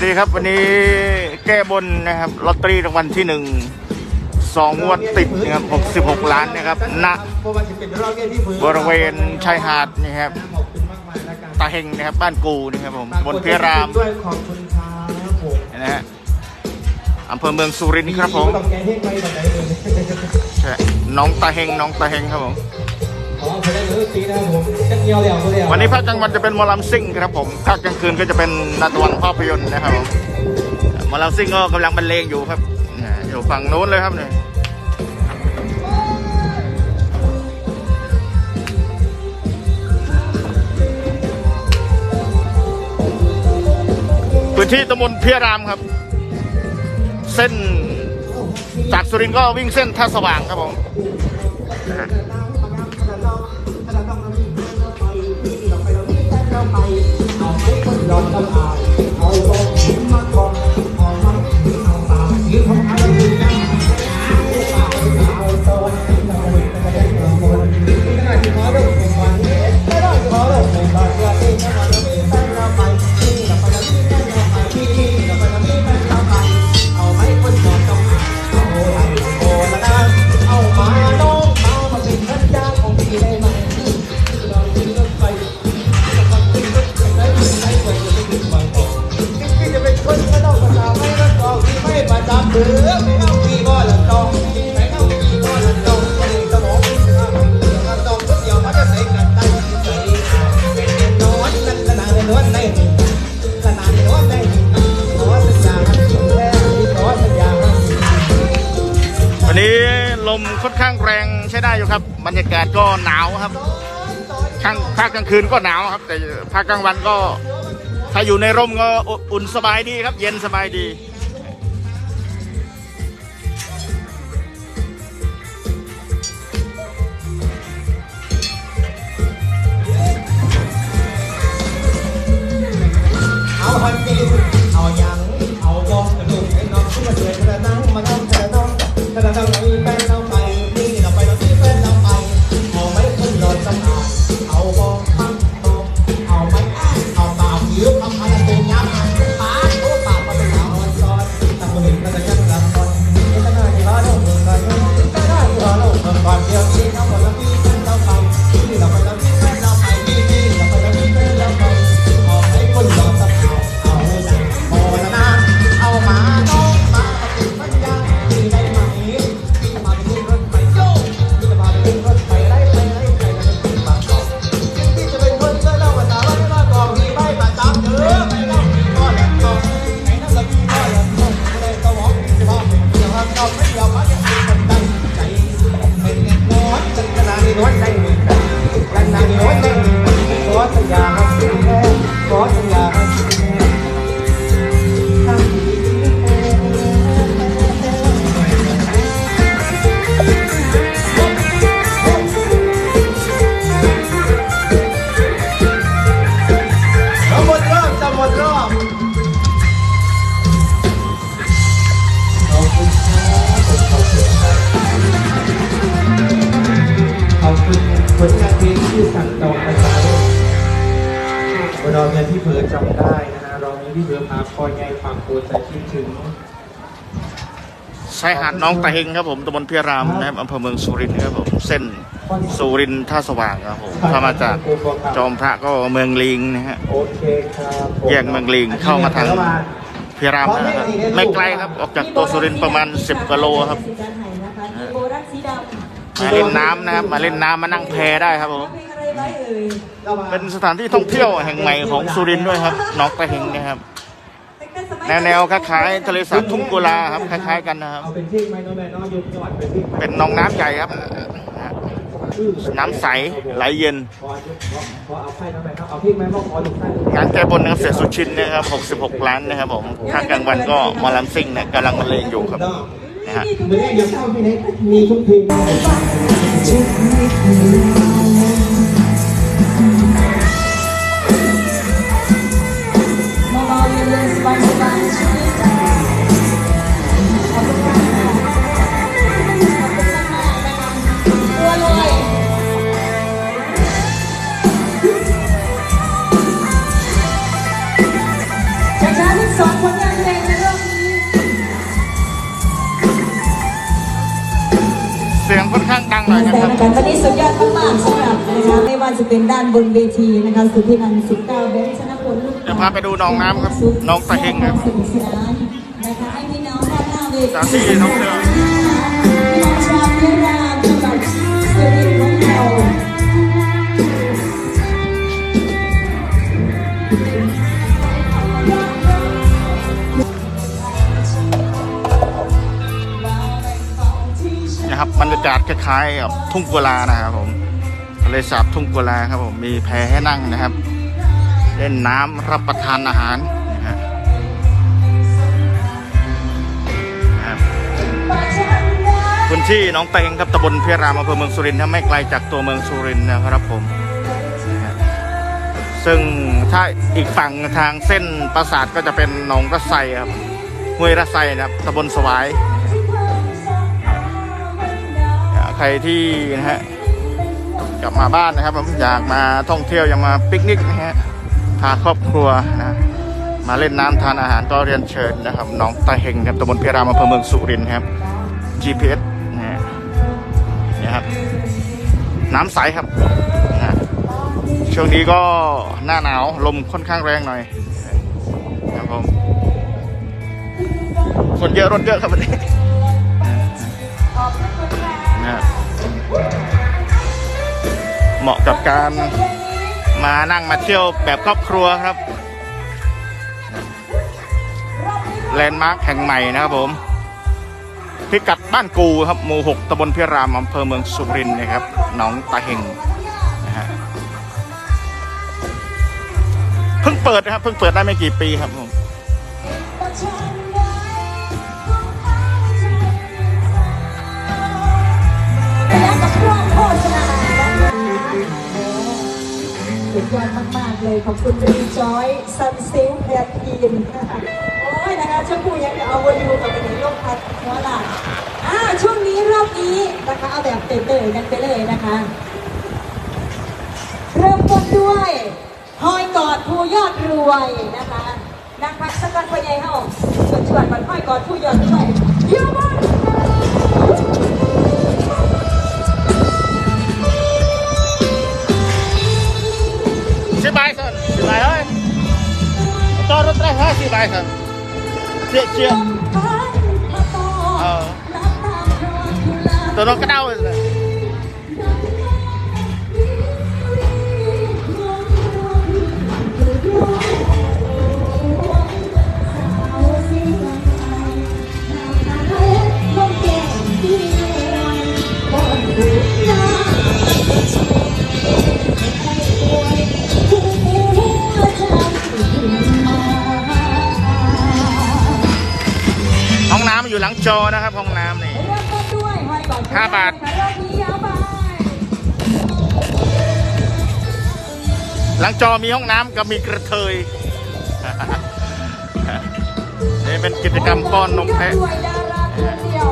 สวัสดีครับวันนี้แก้บนนะครับลอตเตอรี่รางวัลที่หนึ่งสองงวดติดนะครับ 66 ล้านนะครับณบริเวณชายหาดนี่ครับตาเฮงนะครับบ้านกูนะครับผมบนเพรามด้วยขอบคุณครับผมนะฮะอำเภอเมืองสุรินทร์ครับผมใช่น้องตาเฮงน้องตาเฮงครับผม วันนี้ภาคกลางวันจะเป็นมอลำซิ่งครับผมภาคกลางคืนก็จะเป็นนาตวันภาพยนตร์นะครับผมมอลำซิ่งก็กำลังบรรเลงอยู่ครับเนี่ยอยู่ฝั่งโน้นเลยครับเนี่ยพื้นที่ตำบลเพียรามครับ เส้นจากสุรินทร์ก็วิ่งเส้นท่าสว่างครับผม เอา ค่อนข้างแรงใช้ได้อยู่ครับ บรรยากาศก็หนาวครับข้างภาคกลางคืนก็หนาวครับ แต่ภาคกลางวันก็ ถ้าอยู่ในร่มก็อุ่นสบายดีครับ เย็นสบายดี จัง ผลงานเพลงที่สั่งจองภาษาด้วยเราเนี่ยที่เผือจำได้นะฮะเรามีที่เผือพาคอยไงฝั่งโคนใจคิดถึงชายหาดน้องตาเฮงครับผมตำบลเพียรามนะครับอำเภอเมืองสุรินทร์ครับผมเส้นสุรินทร์ท่าสว่างครับผมถ้ามาจากจอมพระก็เมืองลิงนะฮะโอเคครับผมแยกเมืองลิงเข้ามาทางเพียรามนะครับไม่ไกลครับออกจากตัวสุรินทร์ประมาณ 10กิโลครับ มาเล่นน้ำนะครับ มาเล่นน้ำมานั่งแพได้ครับผมเป็นสถานที่ท่องเที่ยวแห่งใหม่ของสุรินทร์ด้วยครับน้องตาเฮงนะครับ แนวแนวคล้ายๆทะเลสาบทุ่งกุลาครับคล้ายๆกันนะครับ เป็นหน้องน้ำใหญ่ครับ น้ำใสไหลเย็น งานแก้บนนะครับเสียสุชินนะครับ 66 ล้านนะครับผมถ้ากลางวันก็มอลำซิ่งนะกำลังเลงอยู่ครับ นะฮะ เหมือนอย่างเช่าที่ไหนมีทุกเพลง กันวันนี้สุดยอดมากๆสำหรับนะคะไม่ว่าจะเป็นด้านบนเวทีนะคะสุพินันท์สิบเก้าเบนชนะพลลูกเดี๋ยวพาไปดูน้องน้ำครับน้องตะเฮงครับสนุกสนานนะคะให้พี่น้องด้านหน้าเวทีสถานที่ท่องเที่ยวพี่น้องชาวเวียดนามจัง นะครับบรรยากาศคล้ายๆกับทุ่งกุลานะครับผมทะเลสาบทุ่งกุลาครับผมมีแพให้นั่งนะครับ เล่นน้ำรับประทานอาหารนะฮะครับพื้นที่น้องเตงครับตำบลเพียรามอำเภอเมืองสุรินทร์นะไม่ไกลจากตัวเมืองสุรินทร์นะครับผม ซึ่งถ้าอีกฝั่งทางเส้นปราสาทก็จะเป็นหนองระไซครับห้วยระไซนะครับตำบลสวาย ใครที่นะฮะกลับมาบ้านนะครับอยากมาท่องเที่ยวอยากมาปิกนิกนะฮะพาครอบครัวนะมาเล่นน้ำทานอาหารก็เรียนเชิญนะครับน้องตาเฮงครับตำบลเพรามอำเภอเมืองสุรินทร์ครับ GPS นะฮะเนี่ยครับน้ำใสครับนะช่วงนี้ก็หน้าหนาวลมค่อนข้างแรงหน่อยนะครับผมคนเยอะรถเยอะครับวันนี้ะ เหมาะกับการมานั่งมาเที่ยวแบบครอบครัวครับ แลนด์มาร์คแห่งใหม่นะครับผม พิกัดบ้านกูครับหมู่หกตำบลพิรามอำเภอเมืองสุรินทร์นะครับหนองตาเฮงนะฮะเพิ่งเปิดนะครับเพิ่งเปิดได้ไม่กี่ปีครับผม สุดยอดมากๆเลย ขอบคุณรีจอยซันซิลแพรทีนโอ้ยนะคะชมพูยังเอาวนอยู่กับวันนี้ยกพัดหัวหลังอ่าช่วงนี้รอบนี้นะคะเอาแบบเตยๆกันไปเลยนะคะ เริ่มต้นด้วยหอยกอดผู้ยอดรวยนะคะนักพักสกัดพยายเฮาชวนชวนมันห้อยกอดผู้ยอดรวยเยอะมาก ស៊ីបាយសិនស៊ីបាយហើយតរត់ត្រេះហើយស៊ីបាយសិនជាជាអឺទៅរកក្តៅ ออตัวรถก็เด้าเลยห้องน้ำอยู่หลังจอนะครับห้องน้ำนี่ห้าบาท หลังจอมีห้องน้ำกับมีกระเทยนี่เป็นกิจกรรมป้อนนมแพะด้วยดาราตัวเดียว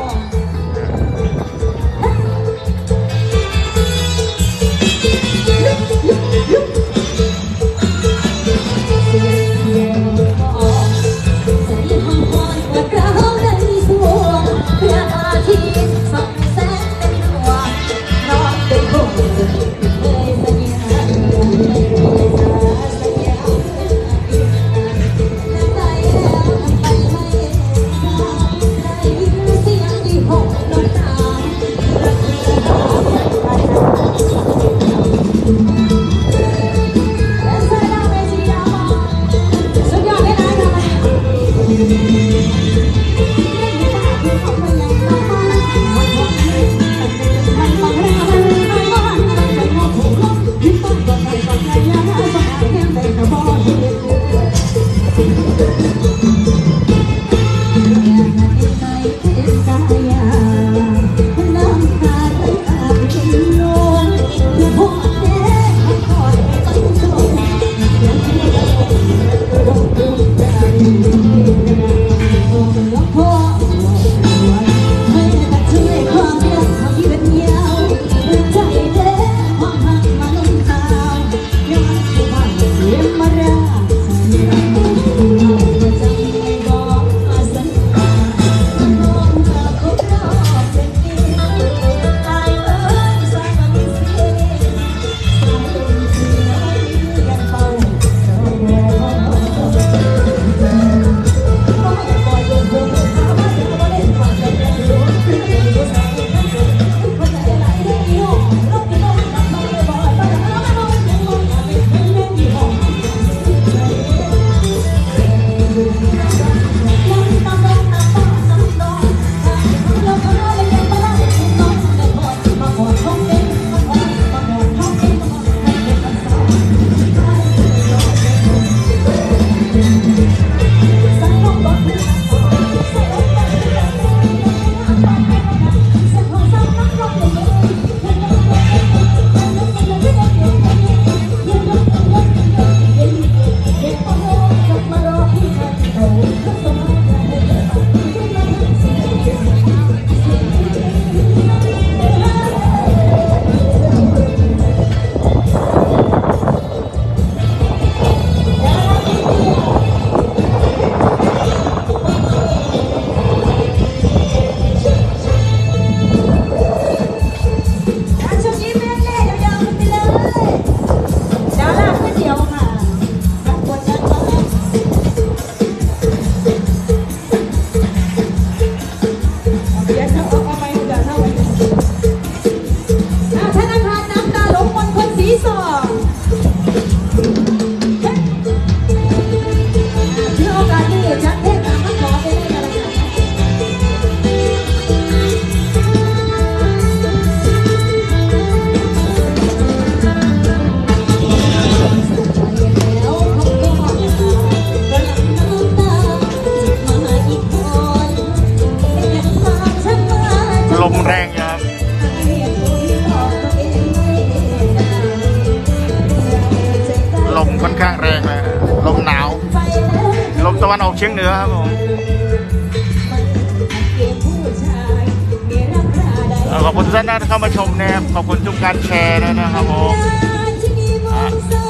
วันออกเฉียงเหนือครับผมเกมผู้ชายมีราคาใดเอ่อขอบคุณทุกท่านนะที่เข้ามาชมนะครับขอบคุณทุกการแชร์ด้วยนะครับผมที่มีมองเศร้า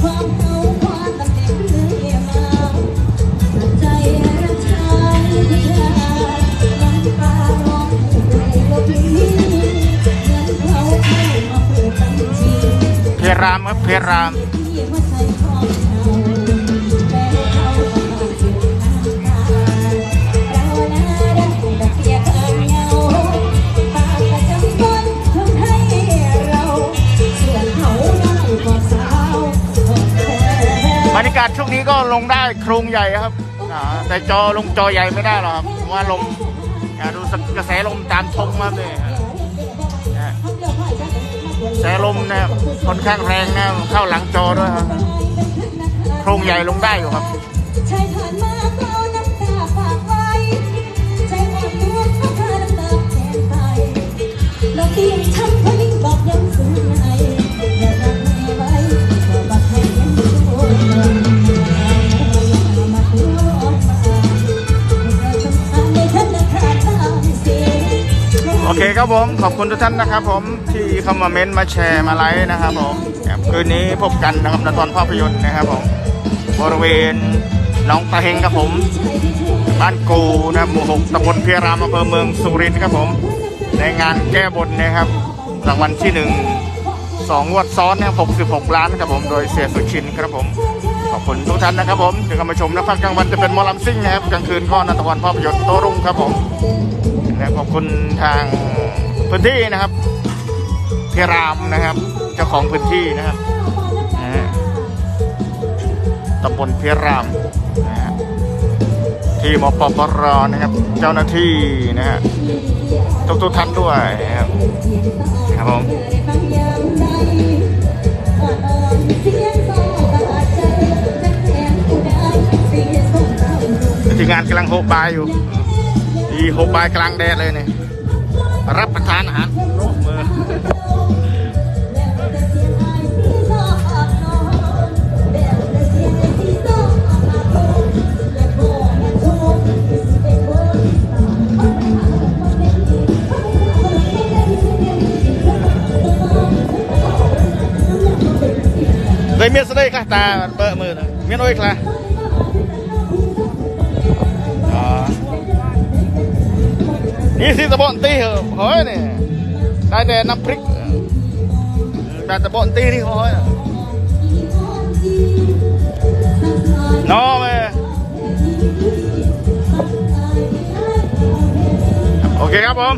ความเหงาค กาศช่วงนี้ก็ลงได้โครงใหญ่ครับอ่าแต่จอลงจอใหญ่ไม่ได้หรอกครับเพราะว่าลมอ่าดูกระแสลมตามทงครับเนี่ยนะกระแสลมนะครับค่อนข้างแรงนะเข้าหลังจอด้วยครับโครงใหญ่ลงได้อยู่ครับ ชายผ่านมาก็เอาน้ำตาฝากไว้ ใจอ่อนตัวเพราะเธอน้ำตาแทนไปเราเตียงช้ำเพราะยิ่งบอ เคครับผม ขอบคุณทุกท่านนะครับผมที่เข้ามาเม้นต์มาแชร์มาไลค์นะครับผมครับคืนนี้พบกันนะครับในตอนภาพยนตร์นะครับผมบริเวณหน้องตะเฮงครับผม บ้านกูนะครับหมู่หกตำบลเพียรามอำเภอเมืองสุรินทร์ครับผม ในงานแก้บนนะครับรางวัลที่หนึ่งสองงวดซ้อนนะครับ66ล้านครับผม โดยเสียสุชินครับผม ขอบคุณทุกท่านนะครับผมที่เข้ามาชมนะครับกลางวันจะเป็นมอลำซิ่งนะครับกลางคืนก็นันตะวันภาพยนตร์โตรุ่งครับผมและขอบคุณทางพื้นที่นะครับเพียรามนะครับ เจ้าของพื้นที่นะครับนะฮะตำบลเพียรามนะฮะที่มปปรนะครับ เจ้าหน้าที่นะฮะทุกทุกท่านด้วยนะครับครับผม ทีมงานกำลังโฮบายอยู่ดีโฮบายกลางแดดเลยเนี่ยรับประทานอาหารโน้มือเลยเมียสได้ค่ะตาเบอร์มือนะเมี นี่สิตะบอนตีเหรอเฮ้ยนี่ได้แต่น้ำพริกได้ตะบอนตีนี่เฮ้ยน้องเอโอเคครับผม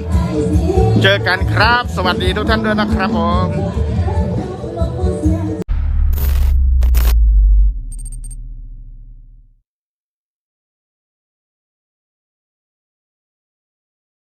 เจอกันครับ สวัสดีทุกท่านด้วยนะครับผม